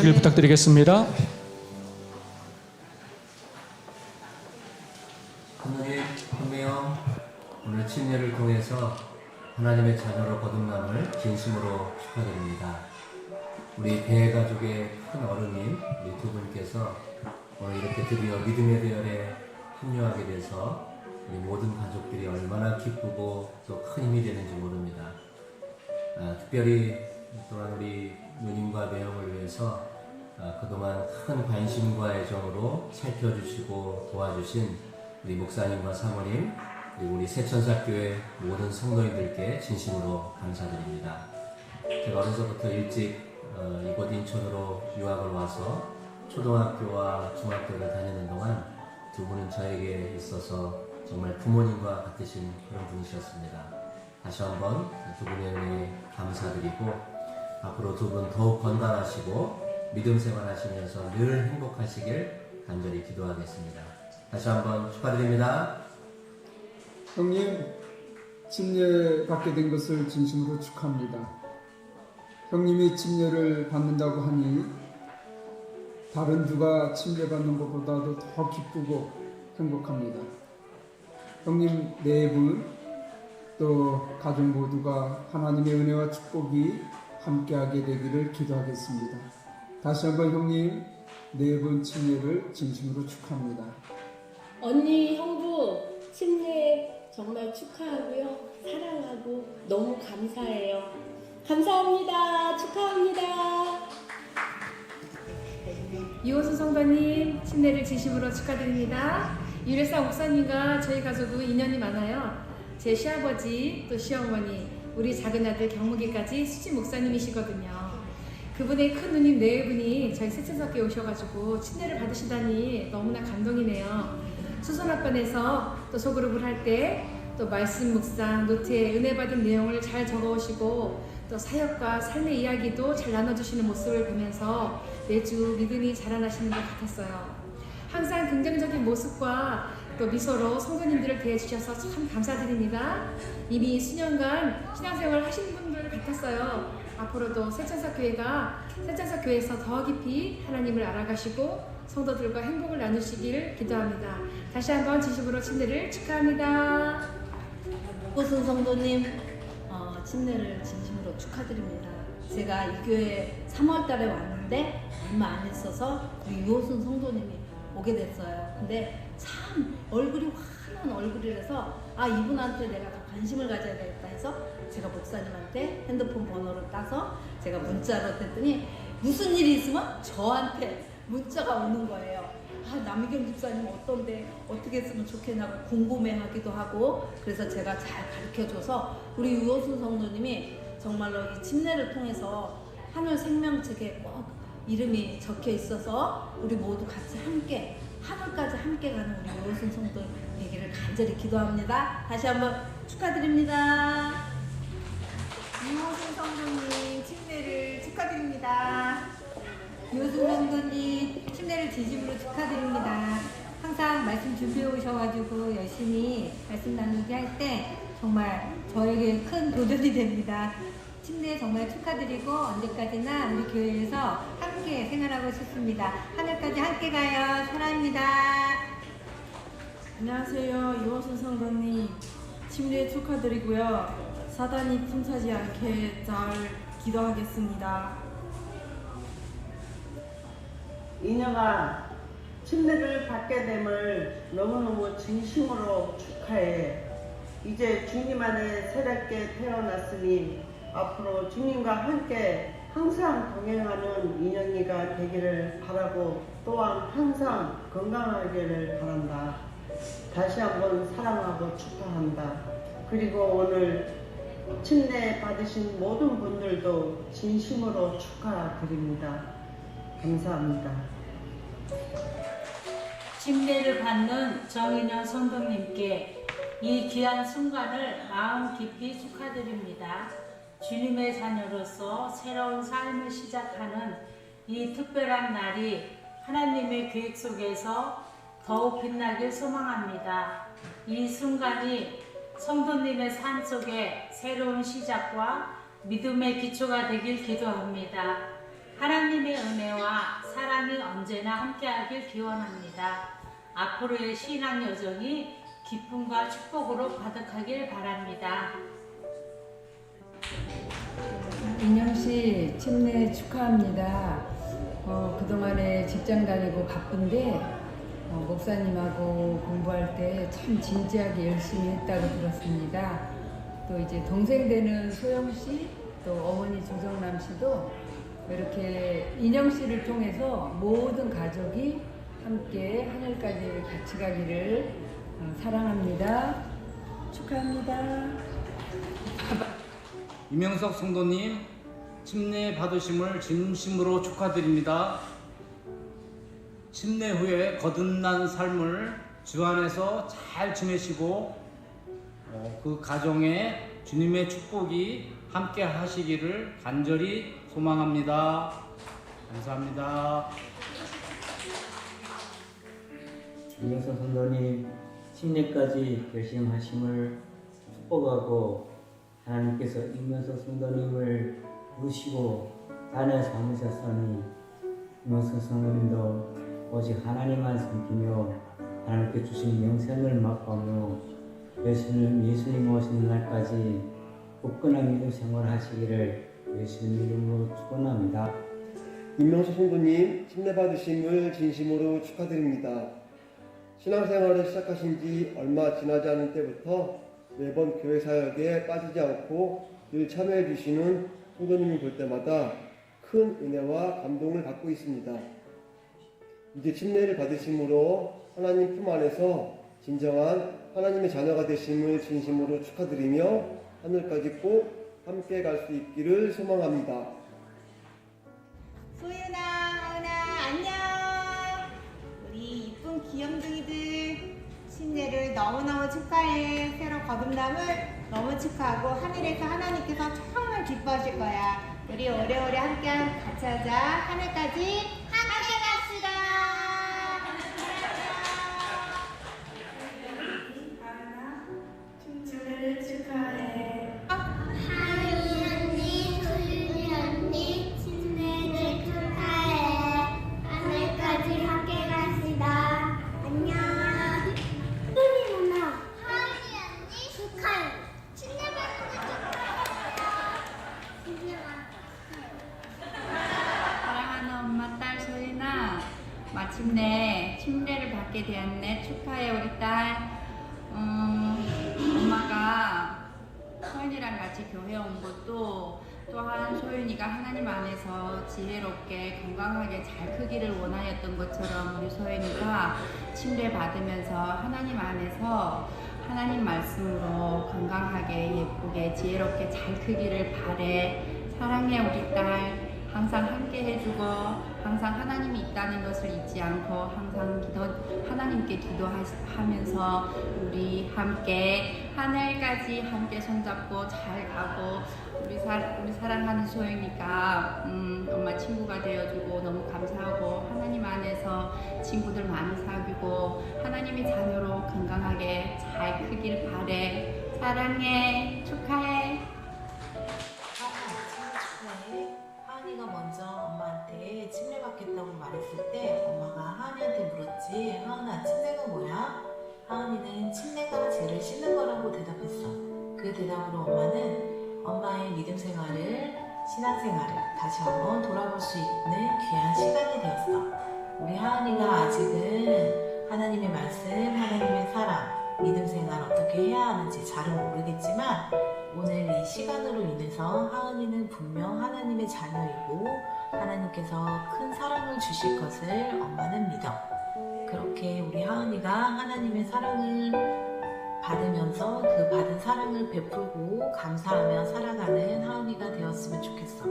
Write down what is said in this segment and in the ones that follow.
길 부탁드리겠습니다. 하나님, 분명 오늘 친례를 통해서 하나님의 자녀로 거듭남을 진심으로 축하드립니다. 우리 대가족의 큰 어른인 우리 두 분께서 오늘 이렇게 드디어 믿음의 대열에 합류하게 돼서 우리 모든 가족들이 얼마나 기쁘고 또 큰 힘이 되는지 모릅니다. 아, 특별히 또한 우리 누님과 매형을 위해서 아, 그동안 큰 관심과 애정으로 살펴주시고 도와주신 우리 목사님과 사모님 그리고 우리 세천사교회 모든 성도님들께 진심으로 감사드립니다. 제가 어려서부터 일찍 어, 이곳 인천으로 유학을 와서 초등학교와 중학교를 다니는 동안 두 분은 저에게 있어서 정말 부모님과 같으신 그런 분이셨습니다. 다시 한번 두 분의 은혜에 감사드리고 앞으로 두 분 더욱 건강하시고 믿음 생활하시면서 늘 행복하시길 간절히 기도하겠습니다. 다시 한번 축하드립니다. 형님, 침례 받게 된 것을 진심으로 축하합니다. 형님이 침례를 받는다고 하니 다른 누가 침례 받는 것보다도 더 기쁘고 행복합니다. 형님 네 분, 또 가족 모두가 하나님의 은혜와 축복이 함께하게 되기를 기도하겠습니다. 다시 한번 형님 네 분 침례를 진심으로 축하합니다. 언니, 형부, 침례 정말 축하하고요. 사랑하고 너무 감사해요. 감사합니다. 축하합니다. 이호수 성도님 침례를 진심으로 축하드립니다. 유래사 목사님과 저희 가족은 인연이 많아요. 제 시아버지 또 시어머니 우리 작은 아들 경무기까지 수지 목사님이시거든요. 그분의 큰 누님 네 분이 저희 세천사교에 오셔가지고 침례를 받으시다니 너무나 감동이네요. 수선학번에서 또 소그룹을 할 때 또 말씀 묵상 노트에 은혜 받은 내용을 잘 적어오시고 또 사역과 삶의 이야기도 잘 나눠주시는 모습을 보면서 매주 믿음이 자라나시는 것 같았어요. 항상 긍정적인 모습과 또 미소로 성도님들을 대해주셔서 참 감사드립니다. 이미 수년간 신앙생활 하신 분들 같았어요. 앞으로도 세천사 교회가 세천사 교회에서 더 깊이 하나님을 알아가시고 성도들과 행복을 나누시기를 기도합니다. 다시 한번 진심으로 침례를 축하합니다. 꽃은 성도님 어, 침례를 진심으로 축하드립니다. 제가 이 교회 3월 달에 왔는데 얼마 안 있어서 유호순 성도님이 오게 됐어요. 근데 참 얼굴이 환한 얼굴이라서 아 이분한테 내가 더 관심을 가져야 되겠다 해서 제가 목사님한테 핸드폰 번호를 따서 제가 문자로 했더니 무슨 일이 있으면 저한테 문자가 오는 거예요. 아, 남희경 집사님 어떤데 어떻게 했으면 좋겠냐고 궁금해하기도 하고 그래서 제가 잘 가르쳐줘서 우리 유호순 성도님이 정말로 이 침례를 통해서 하늘 생명책에 꼭 이름이 적혀 있어서 우리 모두 같이 함께 하늘까지 함께 가는 우리 유호순 성도 되기를 간절히 기도합니다. 다시 한번 축하드립니다. 이호순 성도님 침례를 축하드립니다. 요즘 성도님 침례를 진심으로 축하드립니다. 항상 말씀 준비해 오셔가지고 열심히 말씀 나누기 할 때 정말 저에게 큰 도전이 됩니다. 침례 정말 축하드리고 언제까지나 우리 교회에서 함께 생활하고 싶습니다. 하늘까지 함께 가요. 사랑합니다. 안녕하세요. 이호순 성도님 침례 축하드리고요. 사단이 틈타지 않게 잘 기도하겠습니다. 이녀가 침례를 받게 됨을 너무너무 진심으로 축하해. 이제 주님 안에 새롭게 태어났으니 앞으로 주님과 함께 항상 동행하는 인연이가 되기를 바라고 또한 항상 건강하기를 바란다. 다시 한번 사랑하고 축하한다. 그리고 오늘 침례 받으신 모든 분들도 진심으로 축하드립니다. 감사합니다. 침례를 받는 정인영 성도님께 이 귀한 순간을 마음 깊이 축하드립니다. 주님의 자녀로서 새로운 삶을 시작하는 이 특별한 날이 하나님의 계획 속에서 더욱 빛나길 소망합니다. 이 순간이 성도님의 삶 속에 새로운 시작과 믿음의 기초가 되길 기도합니다. 하나님의 은혜와 사랑이 언제나 함께하길 기원합니다. 앞으로의 신앙 여정이 기쁨과 축복으로 가득하길 바랍니다. 인영 씨 침례 축하합니다. 어, 그동안에 직장 다니고 바쁜데 어, 목사님하고 공부할 때 참 진지하게 열심히 했다고 들었습니다. 또 이제 동생 되는 소영 씨, 또 어머니 조정남 씨도 이렇게 인영 씨를 통해서 모든 가족이 함께 하늘까지 같이 가기를 어, 사랑합니다. 축하합니다. 이명석 성도님 침례 받으심을 진심으로 축하드립니다. 침례 후에 거듭난 삶을 주 안에서 잘 지내시고 어, 그 가정에 주님의 축복이 함께 하시기를 간절히 소망합니다. 감사합니다. 이명선 선도님 침례까지 결심하심을 축복하고 하나님께서 이명선 선도님을 부르시고 자녀 삼으셨으니 이명선 선도님도 오직 하나님만 섬기며 하나님께 주신 영생을 맛보며 예수님, 예수님 오시는 날까지 굳건한 믿음 생활하시기를 예수님 이름으로 축원합니다. 임명수 성도님 침례 받으심을 진심으로 축하드립니다. 신앙생활을 시작하신 지 얼마 지나지 않은 때부터 매번 교회 사역에 빠지지 않고 늘 참여해 주시는 성도님을 볼 때마다 큰 은혜와 감동을 받고 있습니다. 이제 침례를 받으심으로 하나님 품 안에서 진정한 하나님의 자녀가 되심을 진심으로 축하드리며 하늘까지 꼭 함께 갈 수 있기를 소망합니다. 소윤아, 하은아, 안녕. 우리 이쁜 귀염둥이들 침례를 너무너무 축하해. 새로 거듭남을 너무 축하하고 하늘에서 하나님께서 정말 기뻐하실 거야. 우리 오래오래 함께 같이 하자. 하늘까지 지혜롭게 건강하게 잘 크기를 원하였던 것처럼 우리 소윤이가 침례 받으면서 하나님 안에서 하나님 말씀으로 건강하게 예쁘게 지혜롭게 잘 크기를 바래. 사랑해 우리 딸. 항상 함께 해주고 항상 하나님이 있다는 것을 잊지 않고 항상 기도 하나님께 기도하면서 우리 함께 하늘까지 함께 손잡고 잘 가고 우리 사 우리 사랑하는 소영이가 음, 엄마 친구가 되어주고 너무 감사하고 하나님 안에서 친구들 많이 사귀고 하나님의 자녀로 건강하게 잘 크길 바래 사랑해 축하해. 그 대답으로 엄마는 엄마의 믿음 생활을, 신앙 생활을 다시 한번 돌아볼 수 있는 귀한 시간이 되었어. 우리 하은이가 아직은 하나님의 말씀, 하나님의 사랑, 믿음 생활 어떻게 해야 하는지 잘은 모르겠지만 오늘 이 시간으로 인해서 하은이는 분명 하나님의 자녀이고 하나님께서 큰 사랑을 주실 것을 엄마는 믿어. 그렇게 우리 하은이가 하나님의 사랑을 받으면서 그 받은 사랑을 베풀고 감사하며 살아가는 하은이가 되었으면 좋겠어.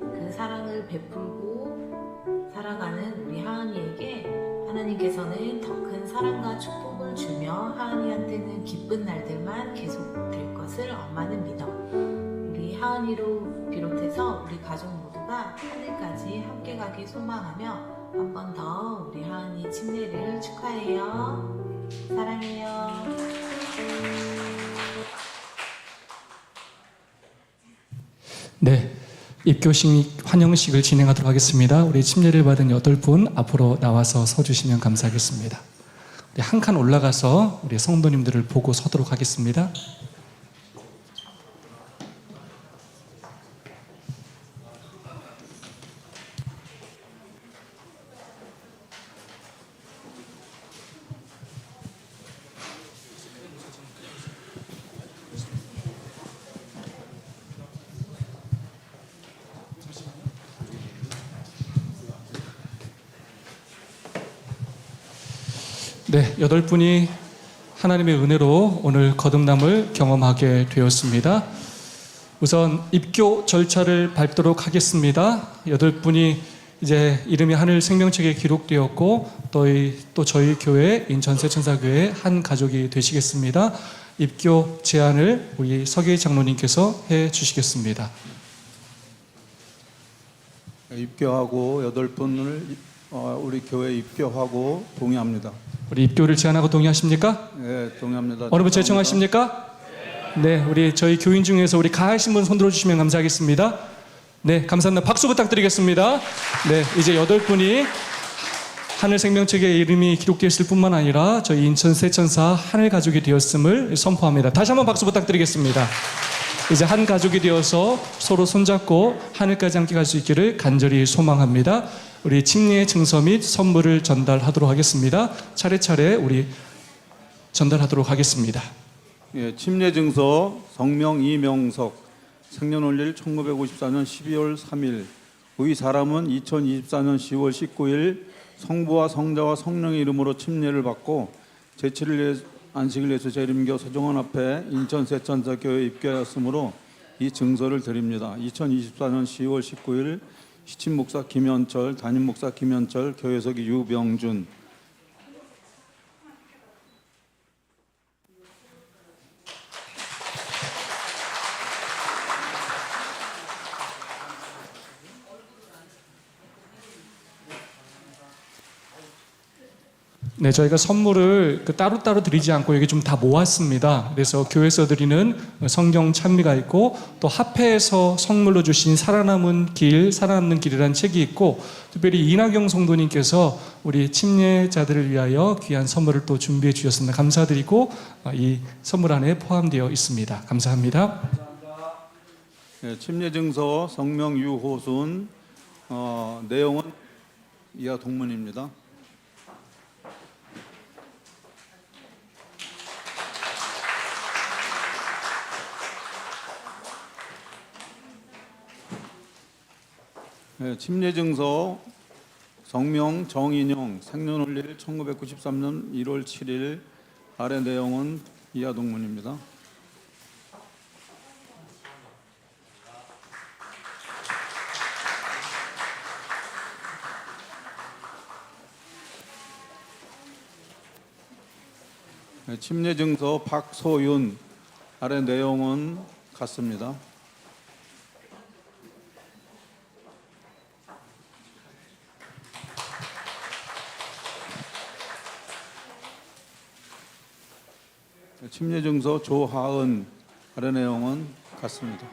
그 사랑을 베풀고 살아가는 우리 하은이에게 하나님께서는 더 큰 사랑과 축복을 주며 하은이한테는 기쁜 날들만 계속될 것을 엄마는 믿어. 우리 하은이로 비롯해서 우리 가족 모두가 하늘까지 함께 가길 소망하며 한 번 더 우리 하은이 침례를 축하해요. 사랑해요. 네, 입교식 환영식을 진행하도록 하겠습니다. 우리 침례를 받은 여덟 분 앞으로 나와서 서주시면 감사하겠습니다. 한 칸 올라가서 우리 성도님들을 보고 서도록 하겠습니다. 네, 여덟 분이 하나님의 은혜로 오늘 거듭남을 경험하게 되었습니다. 우선 입교 절차를 밟도록 하겠습니다. 여덟 분이 이제 이름이 하늘 생명책에 기록되었고 또, 이, 또 저희 교회 인천 세 천사교회 한 가족이 되시겠습니다. 입교 제안을 우리 서계 장로님께서 해 주시겠습니다. 입교하고 여덟 분을 어, 우리 교회 입교하고 동의합니다. 우리 입교를 제안하고 동의하십니까? 네, 동의합니다. 어느 분 제청하십니까? 네, 우리 저희 교인 중에서 우리 가하신 분 손들어 주시면 감사하겠습니다. 네, 감사합니다. 박수 부탁드리겠습니다. 네, 이제 여덟 분이 하늘 생명책에 이름이 기록되었을 뿐만 아니라 저희 인천 세천사 하늘 가족이 되었음을 선포합니다. 다시 한번 박수 부탁드리겠습니다. 이제 한 가족이 되어서 서로 손잡고 하늘까지 함께 갈 수 있기를 간절히 소망합니다. 우리 침례 증서 및 선물을 전달하도록 하겠습니다. 차례차례 우리 전달하도록 하겠습니다. 예, 침례 증서 성명 이명석 생년월일 1954년 12월 3일 의 사람은 2024년 10월 19일 성부와 성자와 성령의 이름으로 침례를 받고 제7일 안식일 예수 재림교 서정원 앞에 인천 세천사 교회 입교하였으므로 이 증서를 드립니다. 2024년 10월 19일 시친 목사 김현철, 담임 목사 김현철, 교회석이 유병준, 네, 저희가 선물을 그 따로따로 드리지 않고 여기 좀 다 모았습니다. 그래서 교회에서 드리는 성경 찬미가 있고 또 합회에서 선물로 주신 살아남은 길, 살아남는 길이라는 책이 있고 특별히 이나경 성도님께서 우리 침례자들을 위하여 귀한 선물을 또 준비해 주셨습니다. 감사드리고 어, 이 선물 안에 포함되어 있습니다. 감사합니다. 예, 침례 증서 성명 유호순 어, 내용은 이하 동문입니다. 예, 침례 증서 성명 정인영 생년월일 1993년 1월 7일 아래 내용은 이하 동문입니다. 네, 침례 증서 박소윤 아래 내용은 같습니다. 네, 침례 증서 조하은 아래 내용은 같습니다.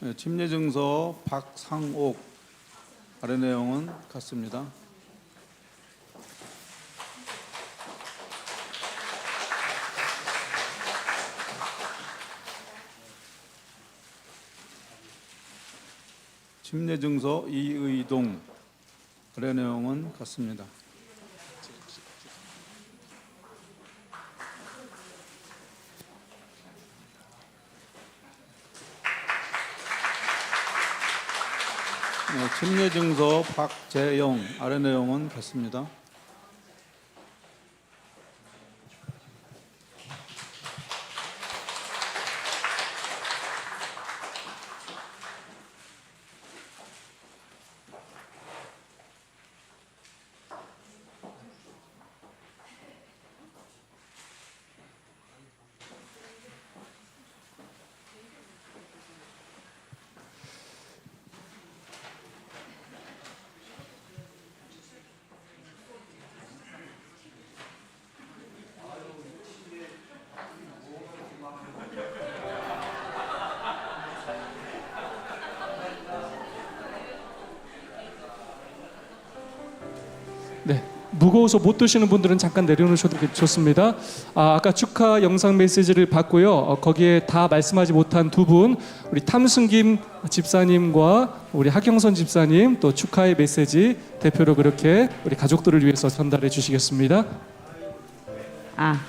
네, 침례 증서 박상옥 아래 내용은 같습니다. 침례 증서 이의동 아래 내용은 같습니다. 네, 침례 증서 박재영 아래 내용은 같습니다. 무거워서 못 드시는 분들은 잠깐 내려놓으셔도 좋습니다. 아, 아까 축하 영상 메시지를 봤고요. 어, 거기에 다 말씀하지 못한 두 분, 우리 탐승김 집사님과 우리 하경선 집사님 또 축하의 메시지 대표로 그렇게 우리 가족들을 위해서 전달해 주시겠습니다. 아,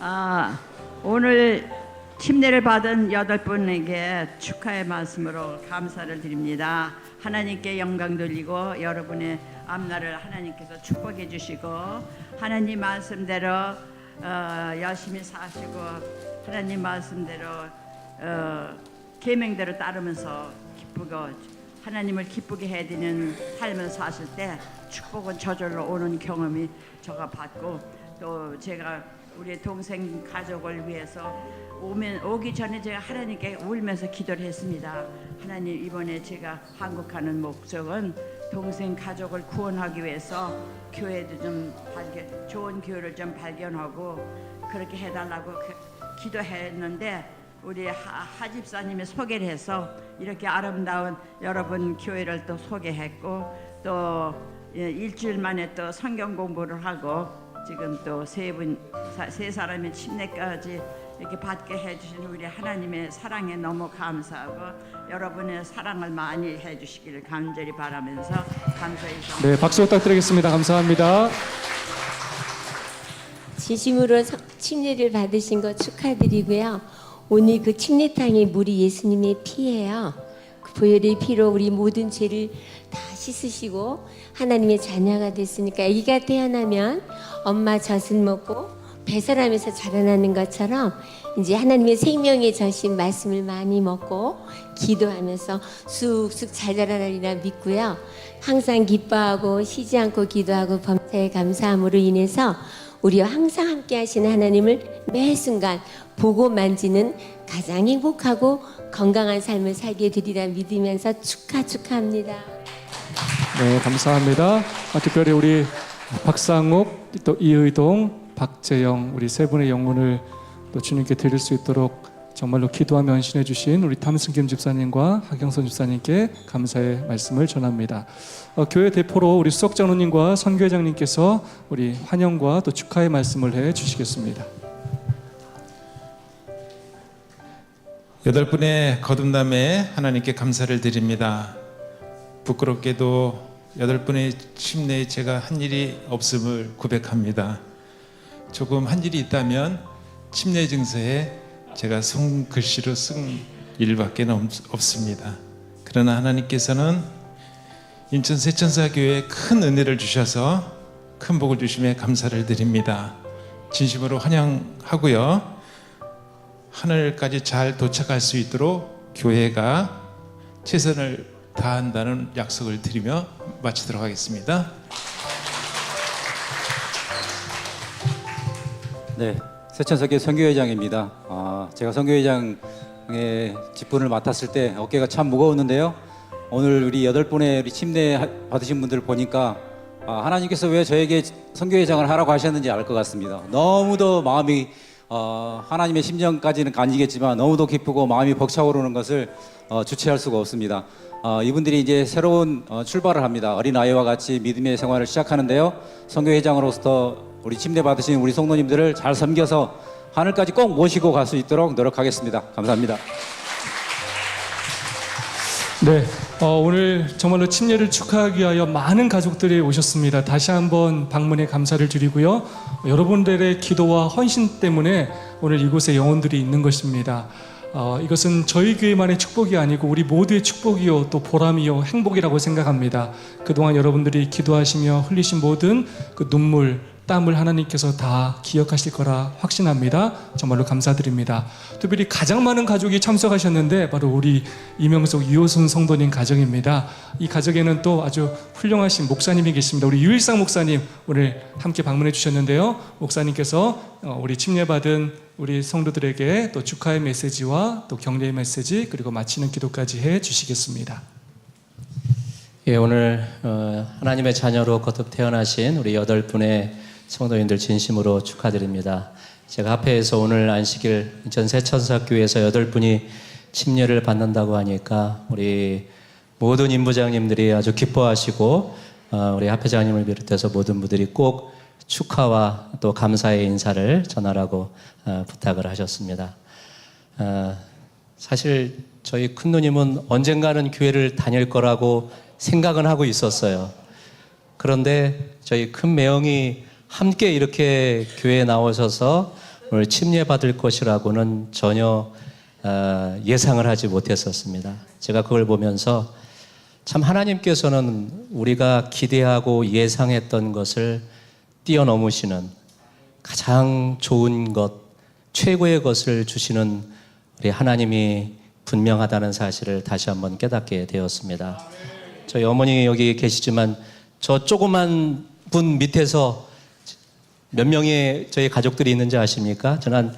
아, 오늘 침례를 받은 여덟 분에게 축하의 말씀으로 감사를 드립니다. 하나님께 영광 돌리고 여러분의 앞날을 하나님께서 축복해 주시고 하나님 말씀대로 어, 열심히 사시고 하나님 말씀대로 어, 계명대로 따르면서 기쁘고 하나님을 기쁘게 해드리는 삶을 사실 때 축복은 저절로 오는 경험이 제가 받고 또 제가 우리 동생 가족을 위해서 오면 오기 전에 제가 하나님께 울면서 기도를 했습니다. 하나님 이번에 제가 한국 가는 목적은 동생 가족을 구원하기 위해서 교회도 좀 발견, 좋은 교회를 좀 발견하고 그렇게 해달라고 그- 기도했는데 우리 하, 하 집사님이 소개를 해서 이렇게 아름다운 여러분 교회를 또 소개했고 또 예, 일주일 만에 또 성경 공부를 하고 지금 또 세분세 사람의 침례까지 이렇게 받게 해주신 우리 하나님의 사랑에 너무 감사하고 여러분의 사랑을 많이 해주시기를 간절히 바라면서 감사의 성. 네, 박수 부탁드리겠습니다. 감사합니다. 진심으로 성- 침례를 받으신 거 축하드리고요. 오늘 그 침례탕의 물이 예수님의 피예요. 그 보혈의 피로 우리 모든 죄를 다 씻으시고 하나님의 자녀가 됐으니까 아기가 태어나면 엄마 젖을 먹고 배설하면서 자라나는 것처럼 이제 하나님의 생명의 젖인 말씀을 많이 먹고 기도하면서 쑥쑥 잘 자라나리라 믿고요. 항상 기뻐하고 쉬지 않고 기도하고 범사에 감사함으로 인해서 우리와 항상 함께 하시는 하나님을 매 순간 보고 만지는 가장 행복하고 건강한 삶을 살게 되리라 믿으면서 축하 축하합니다. 네, 감사합니다. 아, 특별히 우리 박상욱, 또 이의동, 박재영 우리 세 분의 영혼을 또 주님께 드릴 수 있도록 정말로 기도하며 헌신해 주신 우리 탐승김 집사님과 하경선 집사님께 감사의 말씀을 전합니다. 어, 교회 대표로 우리 수석 장로님과 선교회장님께서 우리 환영과 또 축하의 말씀을 해 주시겠습니다. 여덟 분의 거듭남에 하나님께 감사를 드립니다. 부끄럽게도 여덟 분의 침례에 제가 한 일이 없음을 고백합니다. 조금 한 일이 있다면 침례 증서에 제가 손글씨로 쓴 일밖에 없습니다. 그러나 하나님께서는 인천 세천사교회에 큰 은혜를 주셔서 큰 복을 주심에 감사를 드립니다. 진심으로 환영하고요. 하늘까지 잘 도착할 수 있도록 교회가 최선을 다한다는 약속을 드리며 마치도록 하겠습니다. 네, 세천석의 선교회장입니다. 아, 제가 선교회장의 직분을 맡았을 때 어깨가 참 무거웠는데요. 오늘 우리 여덟 분의 우리 침례 하- 받으신 분들 보니까 아, 하나님께서 왜 저에게 선교회장을 하라고 하셨는지 알 것 같습니다. 너무도 마음이 어, 하나님의 심정까지는 아니겠지만 너무도 기쁘고 마음이 벅차오르는 것을 어, 주체할 수가 없습니다. 어, 이분들이 이제 새로운 어, 출발을 합니다. 어린 아이와 같이 믿음의 생활을 시작하는데요. 선교회장으로서 우리 침례 받으신 우리 성도님들을 잘 섬겨서 하늘까지 꼭 모시고 갈 수 있도록 노력하겠습니다. 감사합니다. 네, 어, 오늘 정말로 침례를 축하하기 위하여 많은 가족들이 오셨습니다. 다시 한번 방문에 감사를 드리고요. 여러분들의 기도와 헌신 때문에 오늘 이곳에 영혼들이 있는 것입니다. 어, 이것은 저희 교회만의 축복이 아니고 우리 모두의 축복이요 또 보람이요 행복이라고 생각합니다. 그동안 여러분들이 기도하시며 흘리신 모든 그 눈물, 땀을 하나님께서 다 기억하실 거라 확신합니다. 정말로 감사드립니다. 특별히 가장 많은 가족이 참석하셨는데 바로 우리 이명석 유호순 성도님 가정입니다. 이 가정에는 또 아주 훌륭하신 목사님이 계십니다. 우리 유일상 목사님 오늘 함께 방문해 주셨는데요. 목사님께서 어, 우리 침례받은 우리 성도들에게 또 축하의 메시지와 또 격려의 메시지 그리고 마치는 기도까지 해 주시겠습니다. 예, 오늘 어, 하나님의 자녀로 거듭 태어나신 우리 여덟 분의 성도님들 진심으로 축하드립니다. 제가 합회에서 오늘 안식일 인천 세천사교회에서 여덟 분이 침례를 받는다고 하니까 우리 모든 인부장님들이 아주 기뻐하시고 어, 우리 합회장님을 비롯해서 모든 분들이 꼭 축하와 또 감사의 인사를 전하라고 어, 부탁을 하셨습니다. 어, 사실 저희 큰 누님은 언젠가는 교회를 다닐 거라고 생각은 하고 있었어요. 그런데 저희 큰 매형이 함께 이렇게 교회에 나오셔서 오늘 침례 받을 것이라고는 전혀 어, 예상을 하지 못했었습니다. 제가 그걸 보면서 참 하나님께서는 우리가 기대하고 예상했던 것을 뛰어넘으시는 가장 좋은 것, 최고의 것을 주시는 우리 하나님이 분명하다는 사실을 다시 한번 깨닫게 되었습니다. 저희 어머니 여기 계시지만 저 조그만 분 밑에서 몇 명의 저희 가족들이 있는지 아십니까? 저는 한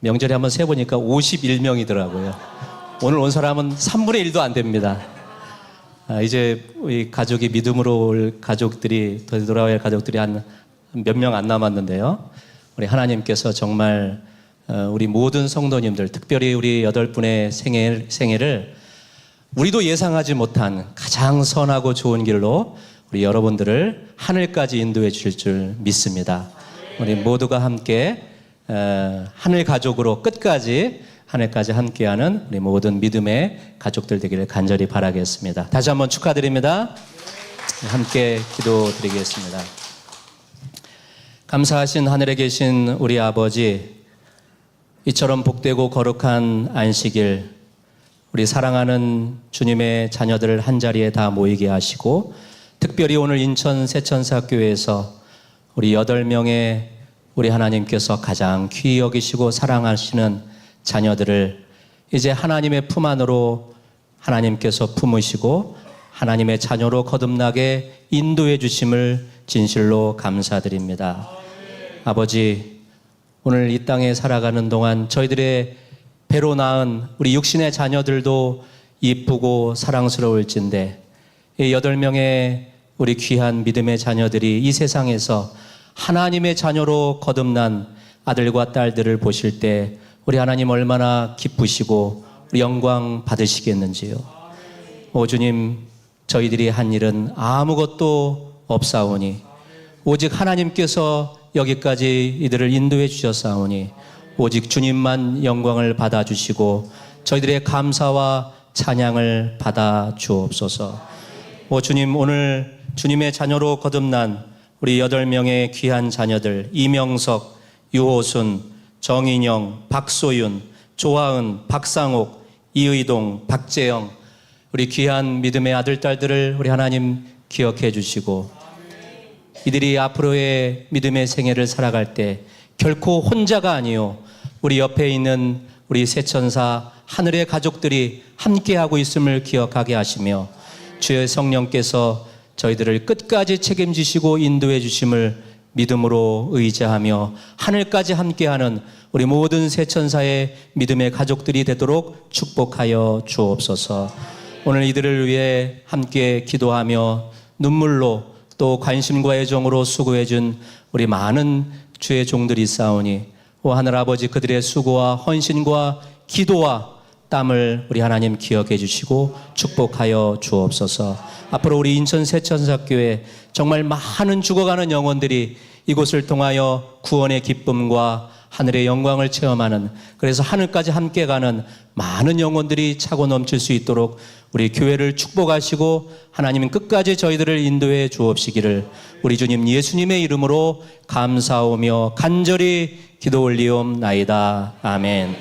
명절에 한번 세보니까 51명이더라고요. 오늘 온 사람은 3분의 1도 안 됩니다. 아, 이제 우리 가족이 믿음으로 올 가족들이 할 가족들이 한 몇 명 안 남았는데요. 우리 하나님께서 정말 어, 우리 모든 성도님들, 특별히 우리 여덟 분의 생애, 생애를 우리도 예상하지 못한 가장 선하고 좋은 길로 우리 여러분들을 하늘까지 인도해 주실 줄 믿습니다. 우리 모두가 함께 어, 하늘 가족으로 끝까지 하늘까지 함께하는 우리 모든 믿음의 가족들 되기를 간절히 바라겠습니다. 다시 한번 축하드립니다. 함께 기도드리겠습니다. 감사하신 하늘에 계신 우리 아버지, 이처럼 복되고 거룩한 안식일, 우리 사랑하는 주님의 자녀들 한 자리에 다 모이게 하시고, 특별히 오늘 인천 세천사교회에서 우리 여덟 명의 우리 하나님께서 가장 귀히 여기시고 사랑하시는 자녀들을 이제 하나님의 품 안으로 하나님께서 품으시고 하나님의 자녀로 거듭나게 인도해 주심을 진실로 감사드립니다. 아버지, 오늘 이 땅에 살아가는 동안 저희들의 배로 낳은 우리 육신의 자녀들도 이쁘고 사랑스러울진데 이 여덟 명의 우리 귀한 믿음의 자녀들이 이 세상에서 하나님의 자녀로 거듭난 아들과 딸들을 보실 때 우리 하나님 얼마나 기쁘시고 영광 받으시겠는지요. 오 주님, 저희들이 한 일은 아무것도 없사오니 오직 하나님께서 여기까지 이들을 인도해 주셨사오니 오직 주님만 영광을 받아 주시고 저희들의 감사와 찬양을 받아 주옵소서. 오 주님 오늘 주님의 자녀로 거듭난 우리 여덟 명의 귀한 자녀들 이명석, 유호순, 정인영, 박소윤, 조하은, 박상옥, 이의동, 박재영 우리 귀한 믿음의 아들 딸들을 우리 하나님 기억해 주시고 이들이 앞으로의 믿음의 생애를 살아갈 때 결코 혼자가 아니요 우리 옆에 있는 우리 세천사 하늘의 가족들이 함께하고 있음을 기억하게 하시며 주의 성령께서 저희들을 끝까지 책임지시고 인도해 주심을 믿음으로 의지하며 하늘까지 함께하는 우리 모든 세천사의 믿음의 가족들이 되도록 축복하여 주옵소서. 오늘 이들을 위해 함께 기도하며 눈물로 또 관심과 애정으로 수고해 준 우리 많은 주의 종들이 싸우니 오 하늘 아버지 그들의 수고와 헌신과 기도와 땀을 우리 하나님 기억해 주시고 축복하여 주옵소서. 앞으로 우리 인천 세천사교회 정말 많은 죽어가는 영혼들이 이곳을 통하여 구원의 기쁨과 하늘의 영광을 체험하는 그래서 하늘까지 함께 가는 많은 영혼들이 차고 넘칠 수 있도록 우리 교회를 축복하시고 하나님은 끝까지 저희들을 인도해 주옵시기를 우리 주님 예수님의 이름으로 감사하며 간절히 기도 올리옵나이다. 아멘.